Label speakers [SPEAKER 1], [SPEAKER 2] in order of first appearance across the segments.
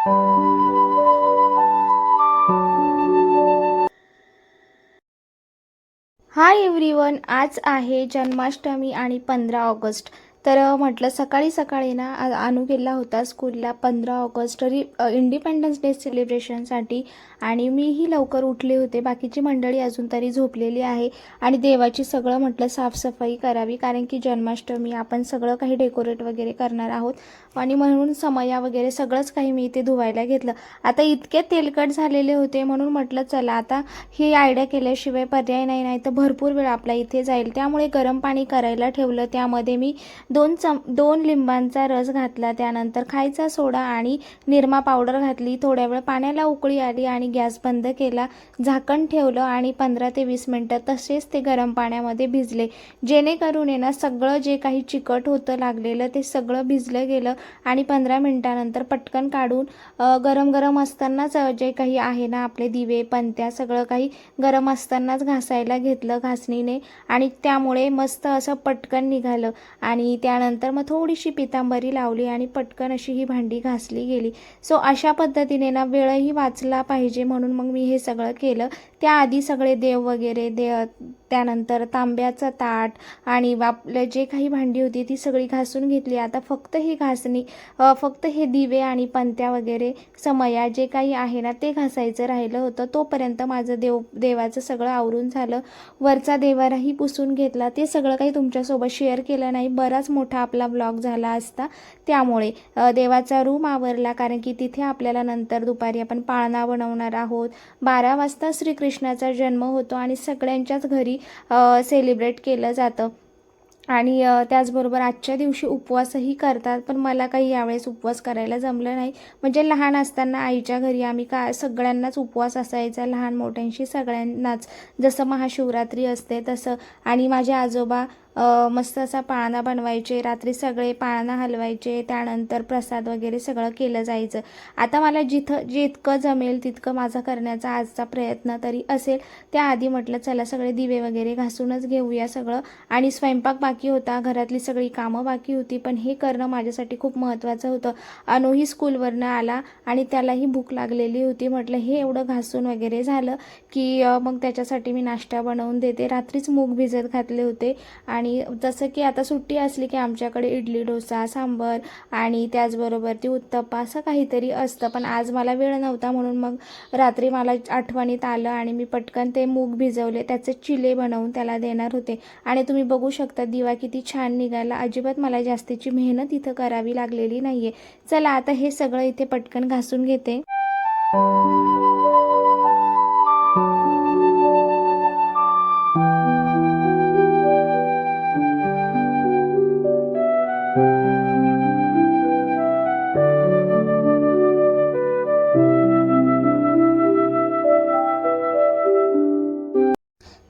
[SPEAKER 1] Hi everyone आज आहे जन्माष्टमी आणि पंधरा ऑगस्ट. तर म्हटलं सकाळी सकाळी ना आणू गेला होता स्कूलला पंधरा ऑगस्ट रि इंडिपेंडन्स डे सेलिब्रेशनसाठी आणि मीही लवकर उठले होते. बाकीची मंडळी अजून तरी झोपलेली आहे आणि देवाची सगळं म्हटलं साफसफाई करावी कारण की जन्माष्टमी आपण सगळं काही डेकोरेट वगैरे करणार आहोत. आणि म्हणून समया वगैरे सगळंच काही मी इथे धुवायला घेतलं. आता इतके तेलकट झालेले होते म्हणून म्हटलं चला आता ही आयडिया केल्याशिवाय पर्याय नाही नाही तर भरपूर वेळ आपला इथे जाईल. त्यामुळे गरम पाणी करायला ठेवलं. त्यामध्ये मी दोन चम दोन लिंबांचा रस घातला त्यानंतर खायचा सोडा आणि निरमा पावडर घातली. थोड्या वेळ पाण्याला उकळी आली आणि गॅस बंद केला. झाकण ठेवलं आणि पंधरा ते वीस मिनटं तसेच ते गरम पाण्यामध्ये भिजले. जेणेकरून आहे ना सगळं जे काही चिकट होतं लागलेलं ते सगळं भिजलं गेलं आणि पंधरा मिनटानंतर पटकन काढून गरम गरम असतानाच जे काही आहे ना आपले दिवे पंत्या सगळं काही गरम असतानाच घासायला घेतलं घासणीने आणि त्यामुळे मस्त असं पटकन निघालं. आणि त्यानंतर मग थोडीशी पितांबरी लावली आणि पटकन अशी ही भांडी घासली गेली. सो अशा पद्धतीने ना वेळही वाचला पाहिजे म्हणून मग मी हे सगळं केलं. त्याआधी सगळे देव वगैरे दे त्यानंतर तांब्याचं ताट आणि आपलं जे काही भांडी होती ती सगळी घासून घेतली. आता फक्त ही घासणी फक्त हे दिवे आणि पंत्या वगैरे समया जे काही आहे ना ते घासायचं राहिलं होतं. तोपर्यंत माझं देव देवाचं सगळं आवरून झालं. वरचा देवाराही पुसून घेतला. ते सगळं काही तुमच्यासोबत शेअर केलं नाही. बराच मोठा आपला ब्लॉग झाला असता. त्यामुळे देवाचा रूम आवरला कारण की तिथे आपल्याला नंतर दुपारी आपण पाळणा बनवणार आहोत. बारा वाजता श्रीकृष्णाचा जन्म होतो आणि सगळ्यांच्याच घरी सेलिब्रेट केलं जातं. आणि त्याचबरोबर आजच्या दिवशी उपवासही करतात पण मला काही यावेळेस उपवास करायला जमलं नाही. म्हणजे लहान असताना आईच्या घरी आम्ही का सगळ्यांनाच उपवास असायचा लहान मोठ्यांशी सगळ्यांनाच. जसं महाशिवरात्री असते तसं. आणि माझे आजोबा मस्त असा पाळणा बनवायचे रात्री सगळे पाळणा हलवायचे त्यानंतर प्रसाद वगैरे सगळं केलं जायचं. आता मला जिथं जितकं जमेल तितकं माझा करण्याचा आजचा प्रयत्न तरी असेल. त्याआधी म्हटलं चला सगळे दिवे वगैरे घासूनच घेऊया सगळं. आणि स्वयंपाक बाकी होता घरातली सगळी कामं बाकी होती पण हे करणं माझ्यासाठी खूप महत्त्वाचं होतं. अनुही स्कूलवरनं आला आणि त्यालाही भूक लागलेली होती. म्हटलं हे एवढं घासून वगैरे झालं की मग त्याच्यासाठी मी नाश्ता बनवून देते. रात्रीच मूग भिजत घातले होते आणि जसं की आता सुट्टी असली की आमच्याकडे इडली डोसा सांबर आणि त्याचबरोबर ती उत्तप्पा असं काहीतरी असतं. पण आज मला वेळ नव्हता म्हणून मग रात्री मला आठवणीत आलं आणि मी पटकन ते मूग भिजवले त्याचे चिले बनवून त्याला देणार होते. आणि तुम्ही बघू शकता दिवा किती छान निघाला. अजिबात मला जास्तीची मेहनत इथं करावी लागलेली नाही आहे चला आता हे सगळं इथे पटकन घासून घेते.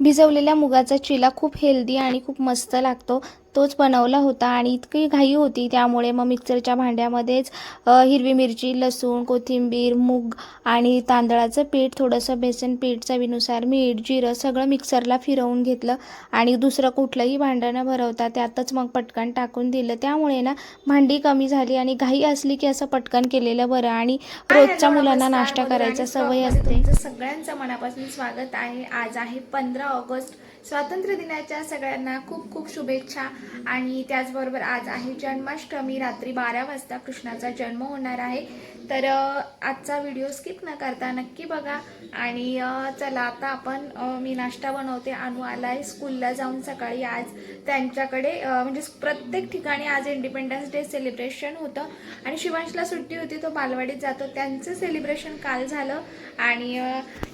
[SPEAKER 1] भिजवलेल्या मुगाचा चिला खूप हेल्दी आणि खूप मस्त लागतो. तोच बनवला होता आणि इतकी घाई होती. त्यामुळे मग मिक्सरच्या भांड्यामध्येच हिरवी मिरची लसूण कोथिंबीर मूग आणि तांदळाचं पीठ थोडंसं बेसन पीठ चवीनुसार मीठ जिरं सगळं मिक्सरला फिरवून घेतलं आणि दुसरं कुठलंही भांडं न भरवता त्यातच मग पटकन टाकून दिलं. त्यामुळे ना भांडी कमी झाली आणि घाई असली की असं पटकन केलेलं बरं आणि रोजच्या मुलांना नाश्ता करायचा सवय असते.
[SPEAKER 2] सगळ्यांचं मनापासून स्वागत आहे. आज आहे पंधरा ऑगस्ट. स्वातंत्र्य दिनाच्या सगळ्यांना खूप खूप शुभेच्छा. आणि त्याचबरोबर आज आहे जन्माष्टमी. रात्री बारा वाजता कृष्णाचा जन्म होणार आहे. तर आजचा व्हिडिओ स्किप न करता नक्की बघा. आणि चला आता आपण मी नाश्ता बनवते. अनु आला आहे स्कूलला जाऊन सकाळी. आज त्यांच्याकडे म्हणजे प्रत्येक ठिकाणी आज इंडिपेंडन्स डे सेलिब्रेशन होतं. आणि शिवांशला सुट्टी होती तो बालवाडीत जातो. त्यांचं सेलिब्रेशन काल झालं. आणि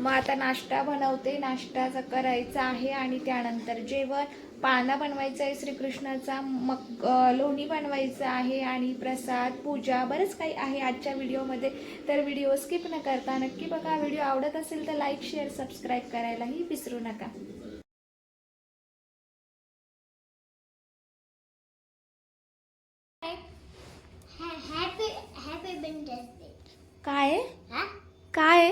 [SPEAKER 2] मग आता नाश्ता बनवते. नाश्ता करायचं करायचा आहे आणि त्यानंतर जेवण. पाळणा बनवायचा आहे श्रीकृष्णाचा मग लोणी बनवायचं आहे आणि प्रसाद पूजा बरंच काही आहे आजच्या व्हिडिओमध्ये. तर व्हिडिओ स्किप न करता नक्की बघा. व्हिडिओ आवडत असेल तर लाईक शेअर सबस्क्राईब करायलाही विसरू नका.
[SPEAKER 1] काय? काय?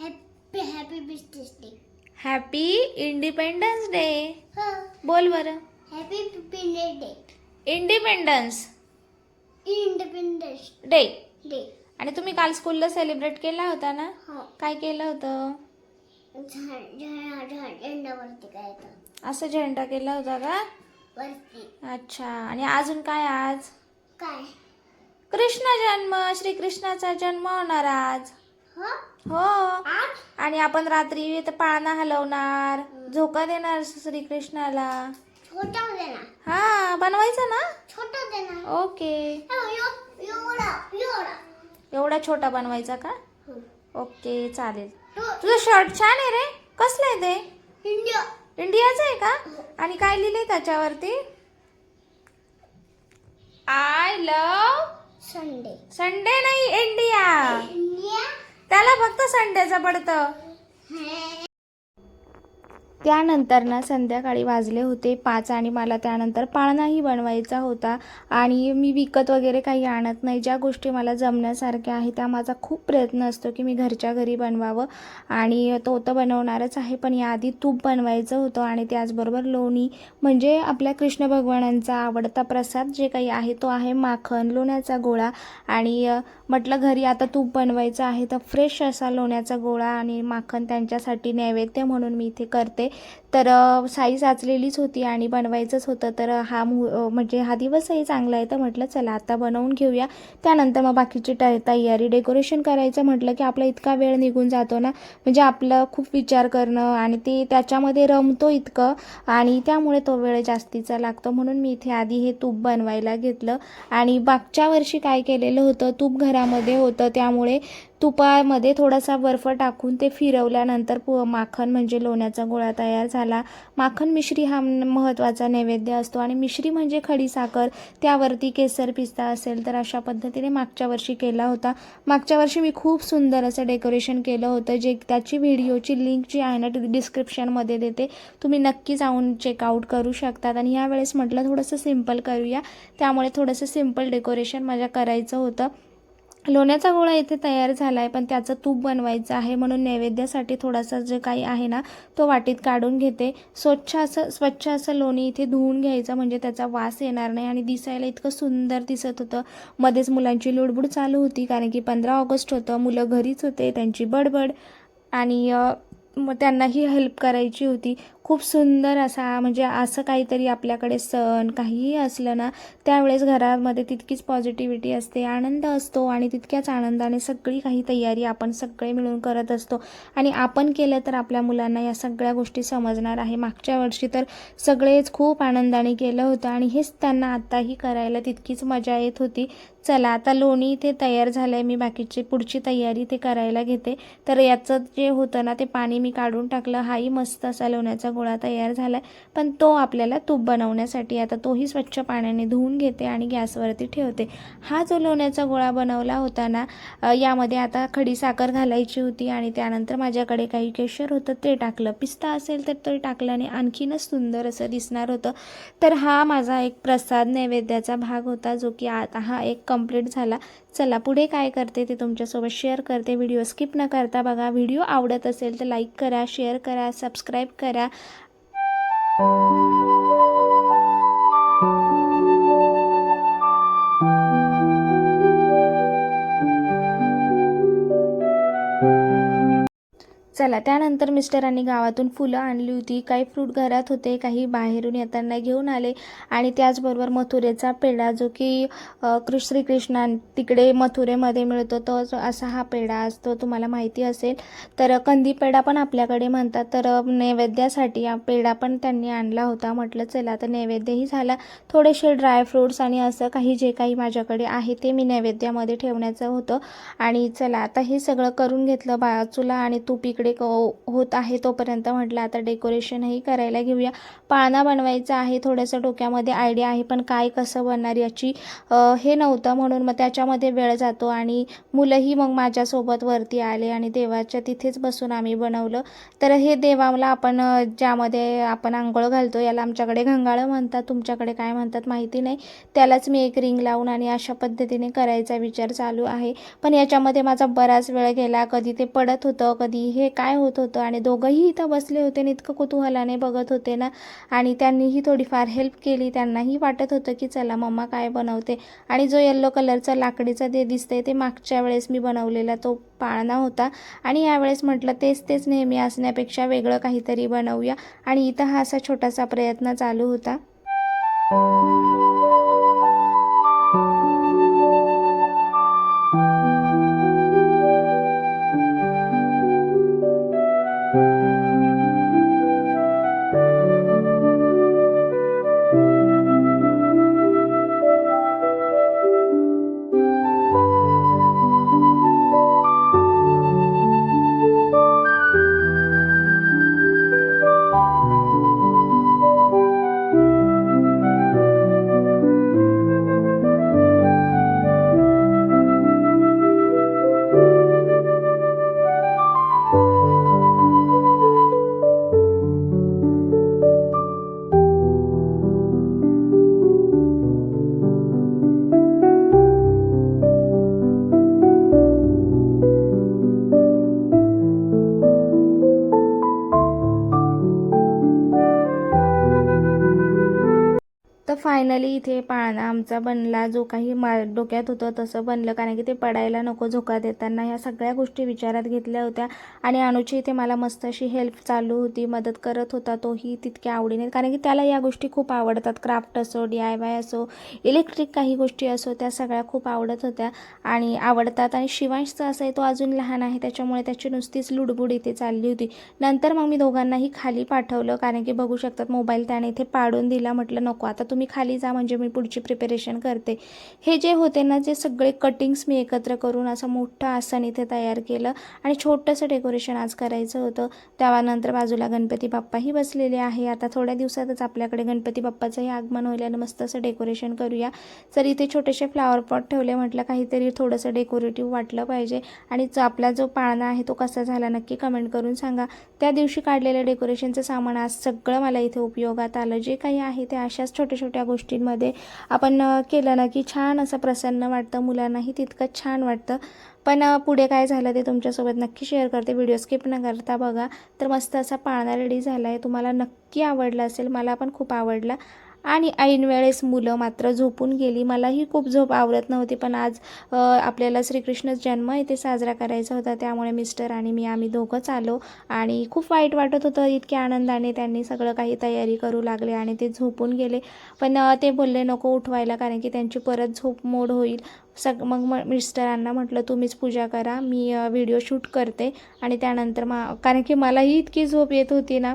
[SPEAKER 3] Happy happy day
[SPEAKER 1] happy independence day
[SPEAKER 3] हो.
[SPEAKER 1] बोल बरं.
[SPEAKER 3] Happy business day
[SPEAKER 1] independence
[SPEAKER 3] independence
[SPEAKER 1] day
[SPEAKER 3] day
[SPEAKER 1] आणि तुम्ही काल स्कूलला सेलिब्रेट केला होता ना?
[SPEAKER 3] हो.
[SPEAKER 1] काय केलं होतं? असं झेंडा केला होता का? अच्छा. आणि अजून काय आज?
[SPEAKER 3] काय?
[SPEAKER 1] कृष्ण जन्म श्रीकृष्णाचा जन्म होणार आज.
[SPEAKER 3] हो.
[SPEAKER 1] हो आणि आपण रात्री इथं पाळणा हलवणार झोका देणार श्रीकृष्णाला. हा बनवायचं ना?
[SPEAKER 3] छोटा दे ना
[SPEAKER 1] ओके.
[SPEAKER 3] हो, एव- एवढा
[SPEAKER 1] छोटा बनवायचा का?
[SPEAKER 3] हं.
[SPEAKER 1] ओके चालेल.
[SPEAKER 3] तो
[SPEAKER 1] तुझं शर्ट छान आहे रे. कसलं आहे ते?
[SPEAKER 3] इंडिया.
[SPEAKER 1] इंडियाचं आहे का? आणि काय लिहिलंय त्याच्यावरती? आय लव
[SPEAKER 3] संडे
[SPEAKER 1] संडे नाही इंडिया
[SPEAKER 3] इंडिया
[SPEAKER 1] त्याला फक्त संडेचं पडतं. त्यानंतर ना संध्याकाळी वाजले होते पाच आणि मला त्यानंतर पाळणाही बनवायचा होता. आणि मी विकत वगैरे काही आणत नाही. ज्या गोष्टी मला जमण्यासारख्या आहे त्या माझा खूप प्रयत्न असतो की मी घरच्या घरी बनवावं. आणि तो तर बनवणारच आहे पण याआधी तूप बनवायचं होतं आणि त्याचबरोबर लोणी म्हणजे आपल्या कृष्ण भगवानांचा आवडता प्रसाद जे काही आहे तो आहे माखन लोण्याचा गोळा. आणि म्हटलं घरी आता तूप बनवायचं आहे तर फ्रेश असा लोण्याचा गोळा आणि माखन त्यांच्यासाठी नैवेद्य म्हणून मी इथे करते. तर साई साचलेलीच होती आणि बनवायचंच होतं. तर हा मु म्हणजे हा दिवसही चांगला आहे. तर म्हटलं चला आता बनवून घेऊया. त्यानंतर मग बाकीची ट तयारी डेकोरेशन करायचं म्हटलं की आपला इतका वेळ निघून जातो ना. म्हणजे आपलं खूप विचार करणं आणि ते त्याच्यामध्ये रमतो इतकं आणि त्यामुळे तो वेळ जास्तीचा लागतो. म्हणून मी इथे आधी हे तूप बनवायला घेतलं. आणि मागच्या वर्षी काय केलेलं होतं तूप घरामध्ये होतं. त्यामुळे तुपामध्ये थोडासा बर्फ टाकून ते फिरवल्यानंतर पु माखन म्हणजे लोण्याचा गोळा तयार झाला. माखन मिश्री हा महत्त्वाचा नैवेद्य असतो आणि मिश्री म्हणजे खडीसाखर त्यावरती केसर पिस्ता असेल तर अशा पद्धतीने मागच्या वर्षी केला होता. मागच्या वर्षी मी खूप सुंदर असं डेकोरेशन केलं होतं जे त्याची व्हिडिओची लिंक जी आहे ना डिस्क्रिप्शनमध्ये देते. तुम्ही नक्की जाऊन चेकआउट करू शकतात. आणि यावेळेस म्हटलं थोडंसं सिंपल करूया. त्यामुळे थोडंसं सिंपल डेकोरेशन माझ्या करायचं होतं. लोण्याचा गोळा इथे तयार झाला आहे पण त्याचं तूप बनवायचं आहे म्हणून नैवेद्यासाठी थोडासा जे काही आहे ना तो वाटीत काढून घेते. स्वच्छ असं स्वच्छ असं लोणी इथे धुवून घ्यायचं म्हणजे त्याचा वास येणार नाही आणि दिसायला इतकं सुंदर दिसत होतं. मध्येच मुलांची लुडबुड चालू होती कारण की पंधरा ऑगस्ट होतं मुलं घरीच होते त्यांची बडबड आणि मग त्यांनाही हेल्प करायची होती. खूप सुंदर असा म्हणजे असं काहीतरी आपल्याकडे सण काहीही असलं ना त्यावेळेस घरामध्ये तितकीच पॉझिटिव्हिटी असते आनंद असतो आणि तितक्याच आनंदाने सगळी काही तयारी आपण सगळे मिळून करत असतो. आणि आपण केलं तर आपल्या मुलांना या सगळ्या गोष्टी समजणार आहे. मागच्या वर्षी तर सगळेच खूप आनंदाने केलं होतं आणि हेच त्यांना आत्ताही करायला तितकीच मजा येत होती. चला आता लोणी इथे तयार झालं आहे मी बाकीची पुढची तयारी ते करायला घेते. तर याचं जे होतं ना ते पाणी मी काढून टाकलं. हाही मस्त असा लोण्याचा गोळा तयार झाला आहे पण तो आपल्याला तूप बनवण्यासाठी आता तोही स्वच्छ पाण्याने धुवून घेते आणि गॅसवरती ठेवते. हा जो लोण्याचा गोळा बनवला होता ना यामध्ये आता खडी साखर घालायची होती आणि त्यानंतर माझ्याकडे काही केशर होतं ते टाकलं. पिस्ता असेल तर ते टाकल्याने आणखीनच सुंदर असं दिसणार होतं. तर हा माझा एक प्रसाद नैवेद्याचा भाग होता जो की आता हा एक कंप्लीट झाला. चला पुढे काय करते ते तुमच्यासोबत शेअर करते. व्हिडिओ स्किप न करता बघा. व्हिडिओ आवडत असेल तर लाईक करा शेअर करा सबस्क्राईब करा. Música चला त्यानंतर मिस्टरांनी गावातून फुलं आणली होती. काही फ्रूट घरात होते काही बाहेरून येताना घेऊन आले. आणि त्याचबरोबर मथुरेचा पेढा जो की श्रीकृष्णा तिकडे मथुरेमध्ये मिळतो तो असा हा पेढा असतो. तुम्हाला माहिती असेल. तर कंदी पेढा पण आपल्याकडे म्हणतात. तर नैवेद्यासाठी हा पेढा पण त्यांनी आणला होता. म्हटलं चला तर नैवेद्यही झाला. थोडेसे ड्रायफ्रूट्स आणि असं काही जे काही माझ्याकडे आहे ते मी नैवेद्यामध्ये ठेवण्याचं होतं. आणि चला आता हे सगळं करून घेतलं. बाजूला आणि तूप इकडे क हो- होत आहे तोपर्यंत म्हटलं आता डेकोरेशनही करायला घेऊया. पाळणा बनवायचा आहे थोडंसं डोक्यामध्ये आयडिया आहे पण काय कसं बनणार याची हे नव्हतं म्हणून मग त्याच्यामध्ये वेळ जातो आणि मुलंही मग माझ्यासोबत वरती आले आणि देवाच्या तिथेच बसून आम्ही बनवलं. तर हे देवाला आपण ज्यामध्ये आपण आंघोळ घालतो याला आमच्याकडे घंगाळं म्हणतात. तुमच्याकडे काय म्हणतात माहिती नाही. त्यालाच मी एक रिंग लावून आणि अशा पद्धतीने करायचा विचार चालू आहे. पण याच्यामध्ये माझा बराच वेळ गेला. कधी ते पडत होतं कधी हे काय होत होतं? आणि दोघंही इथं बसले होते आणि इतकं कुतूहलाने बघत होते ना? आणि त्यांनीही थोडीफार हेल्प केली. त्यांनाही वाटत होतं की चला मम्मा काय बनवते? आणि जो येल्लो कलरचा लाकडीचा ते दिसतंय ते मागच्या वेळेस मी बनवलेला तो पाळणा होता. आणि यावेळेस म्हटलं तेच तेच नेहमी असण्यापेक्षा वेगळं काहीतरी बनवूया. आणि इथं हा असा छोटासा प्रयत्न चालू होता. फायनली इथे पाळणा आमचा बनला जो काही मा डोक्यात होतं तसं बनलं. कारण की ते पडायला नको झोका देताना ह्या सगळ्या गोष्टी विचारात घेतल्या होत्या. आणि अनुची इथे मला मस्त अशी हेल्प चालू होती मदत करत होता. तोही तितक्या आवडीने. कारण की त्याला या गोष्टी खूप आवडतात. क्राफ्ट असो डी आय वाय असो इलेक्ट्रिक काही गोष्टी असो त्या सगळ्या खूप आवडत होत्या. आणि आवडतात. आणि शिवांशचं असं आहे तो अजून लहान आहे. त्याच्यामुळे त्याची नुसतीच लुडबुड इथे चालली होती. नंतर मग मी दोघांनाही खाली पाठवलं. कारण की बघू शकतात मोबाईल त्याने इथे पाडून दिला. म्हटलं नको आता तुम्ही खाली जा. म्हणजे मी पुढची प्रिपरेशन करते. हे जे होते ना जे सगळे कटिंग्स मी एकत्र करून असं मोठं आसन इथे तयार केलं आणि छोटंसं डेकोरेशन आज करायचं होतं. त्यानंतर बाजूला गणपती बाप्पाही बसलेले आहे. आता थोड्या दिवसातच आपल्याकडे गणपती बाप्पाचंही आगमन होईल आणि मस्त असं डेकोरेशन करूया. तर इथे छोटेसे फ्लावर पॉट ठेवले म्हटलं काहीतरी थोडंसं डेकोरेटिव्ह वाटलं पाहिजे. आणि जो आपला जो पाळणा आहे तो कसा झाला नक्की कमेंट करून सांगा. त्या दिवशी काढलेलं डेकोरेशनचं सामान आज सगळं मला इथे उपयोगात आलं. जे काही आहे ते अशाच छोट्या छोट्या गोष्टी गोष्टींमध्ये आपण केलं ना की छान असं प्रसन्न वाटतं मुलांनाही तितकं छान वाटतं. पण पुढे काय झालं ते तुमच्यासोबत नक्की शेअर करते. व्हिडिओ स्किप न करता बघा. तर मस्त असा पाळणा रेडी झाला आहे तुम्हाला नक्की आवडला असेल मला पण खूप आवडला. आणि ऐन वेळेस मुलं मात्र झोपून गेली. मलाही खूप झोप आवडत नव्हती पण आज आपल्याला श्रीकृष्ण जन्म इथे साजरा करायचा होता. त्यामुळे मिस्टर आणि मी आम्ही दोघंच आलो आणि खूप वाईट वाटत होतं. इतक्या आनंदाने त्यांनी सगळं काही तयारी करू लागले आणि ते झोपून गेले. पण ते बोलले नको उठवायला कारण की त्यांची परत झोप मोड होईल. सग मग म मिस्टरांना म्हटलं तुम्हीच पूजा करा. मी व्हिडिओ शूट करते. आणि त्यानंतर मा कारण की मलाही इतकी झोप येत होती ना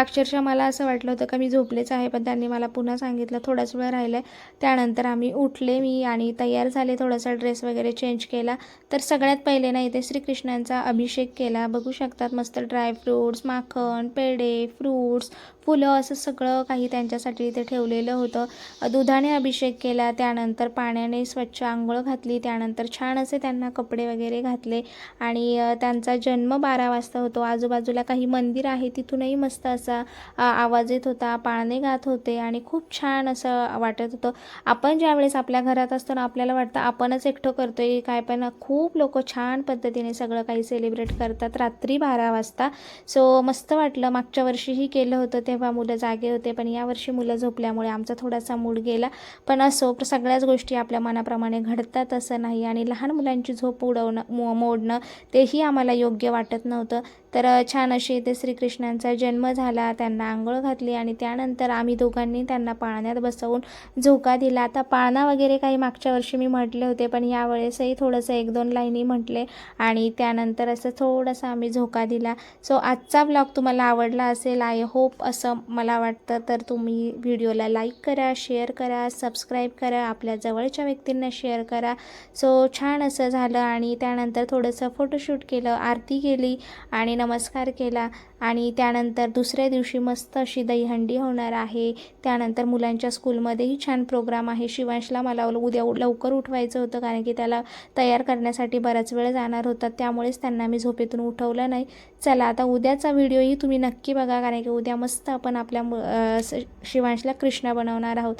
[SPEAKER 1] अक्षरशः मला असं वाटलं होतं का मी झोपलेच आहे पण त्यांनी मला पुन्हा सांगितलं थोडाच वेळ राहिलं आहे त्यानंतर आम्ही उठले मी आणि तयार झाले थोडासा ड्रेस वगैरे चेंज केला. तर सगळ्यात पहिले ना इथे श्रीकृष्णांचा अभिषेक केला. बघू शकतात मस्त ड्रायफ्रूट्स माखण पेढे फ्रूट्स फुलं असं सगळं काही त्यांच्यासाठी इथे ठेवलेलं होतं. दुधाने अभिषेक केला त्यानंतर पाण्याने स्वच्छ आंघोळ घातली त्यानंतर छान असे त्यांना कपडे वगैरे घातले आणि त्यांचा जन्म बारा वाजता होतो. आजूबाजूला काही मंदिर आहे तिथूनही मस्त असं आ, आवाज येत होता पाळणे गात होते आणि खूप छान असं वाटत होतं. आपण ज्यावेळेस आपल्या घरात असतो ना आपल्याला वाटतं आपणच एकटं आहे काय पण खूप लोक छान पद्धतीने सगळं काही सेलिब्रेट करतात रात्री बारा वाजता. सो मस्त वाटलं. मागच्या वर्षीही केलं होतं तेव्हा मुलं जागे होते पण यावर्षी मुलं झोपल्यामुळे आमचा थोडासा मूड गेला. पण असो सगळ्याच गोष्टी आपल्या मनाप्रमाणे घडतात असं नाही. आणि लहान मुलांची झोप उडवणं मो मोडणं तेही आम्हाला योग्य वाटत नव्हतं. तर छान अशी इथे श्रीकृष्णांचा जन्म झाला. त्यांना आंघोळ घातली आणि त्यानंतर आम्ही दोघांनी त्यांना पाळण्यात बसवून झोका दिला. आता पाळणा वगैरे काही मागच्या वर्षी मी म्हटले होते पण यावेळेसही थोडंसं एक दोन लाईनी म्हटले आणि त्यानंतर असं थोडंसं आम्ही झोका दिला. सो आजचा ब्लॉग तुम्हाला आवडला असेल आय होप असं मला वाटतं तर तुम्ही व्हिडिओला लाईक करा शेअर करा सबस्क्राईब करा आपल्या जवळच्या व्यक्तींना शेअर करा. सो छान असं झालं आणि त्यानंतर थोडंसं फोटोशूट केलं आरती केली आणि नमस्कार केला आणि त्यानंतर दुसऱ्या दिवशी मस्त अशी दहीहंडी होणार आहे. त्यानंतर मुलांच्या स्कूलमध्येही छान प्रोग्राम आहे. शिवांशला मला उद्या लवकर उठवायचं होतं कारण की त्याला तयार करण्यासाठी बराच वेळ जाणार होता. त्यामुळेच त्यांना मी झोपेतून उठवलं नाही. चला आता उद्याचा व्हिडिओही तुम्ही नक्की बघा कारण की उद्या मस्त आपण आपल्या शिवांशला कृष्णा बनवणार आहोत.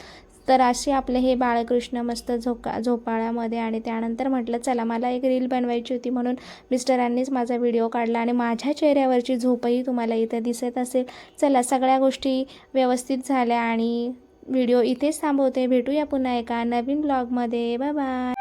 [SPEAKER 1] तर असे आपले हे बाळकृष्ण मस्त झोका झोपाळ्यामध्ये आणि त्यानंतर म्हटलं चला मला एक रील बनवायची होती म्हणून मिस्टरांनीच माझा व्हिडिओ काढला आणि माझ्या चेहऱ्यावरची झोपही तुम्हाला इथं दिसत असेल. चला सगळ्या गोष्टी व्यवस्थित झाल्या आणि व्हिडिओ इथेच थांबवते. भेटूया पुन्हा एका नवीन ब्लॉगमध्ये. Bye bye.